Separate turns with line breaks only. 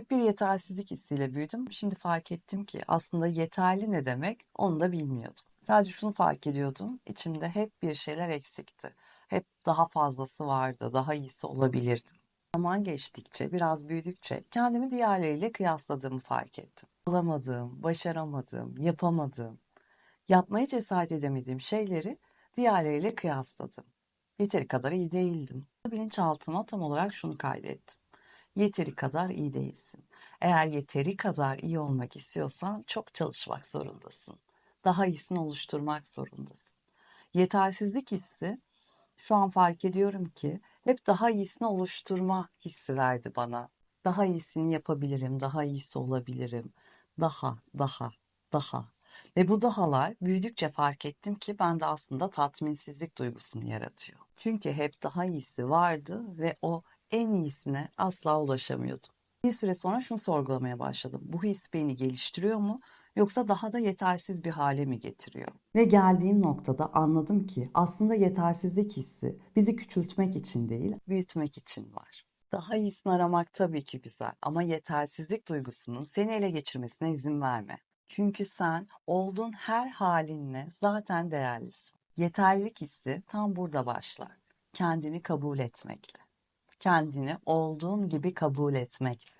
Hep bir yetersizlik hissiyle büyüdüm. Şimdi fark ettim ki aslında yeterli ne demek onu da bilmiyordum. Sadece şunu fark ediyordum. İçimde hep bir şeyler eksikti. Hep daha fazlası vardı, daha iyisi olabilirdi. Zaman geçtikçe, biraz büyüdükçe kendimi diğerleriyle kıyasladığımı fark ettim. Olamadığım, başaramadığım, yapamadığım, yapmaya cesaret edemediğim şeyleri diğerleriyle kıyasladım. Yeteri kadar iyi değildim. Bilinçaltıma tam olarak şunu kaydettim. Yeteri kadar iyi değilsin. Eğer yeteri kadar iyi olmak istiyorsan çok çalışmak zorundasın. Daha iyisini oluşturmak zorundasın. Yetersizlik hissi şu an fark ediyorum ki hep daha iyisini oluşturma hissi verdi bana. Daha iyisini yapabilirim, daha iyisi olabilirim. Daha, daha, daha. Ve bu dahalar büyüdükçe fark ettim ki bende aslında tatminsizlik duygusunu yaratıyor. Çünkü hep daha iyisi vardı ve o en iyisine asla ulaşamıyordum. Bir süre sonra şunu sorgulamaya başladım. Bu his beni geliştiriyor mu yoksa daha da yetersiz bir hale mi getiriyor? Ve geldiğim noktada anladım ki aslında yetersizlik hissi bizi küçültmek için değil, büyütmek için var. Daha iyisini aramak tabii ki güzel ama yetersizlik duygusunun seni ele geçirmesine izin verme. Çünkü sen olduğun her halinle zaten değerlisin. Yeterlilik hissi tam burada başlar. Kendini kabul etmekle. Kendini olduğun gibi kabul etmekle.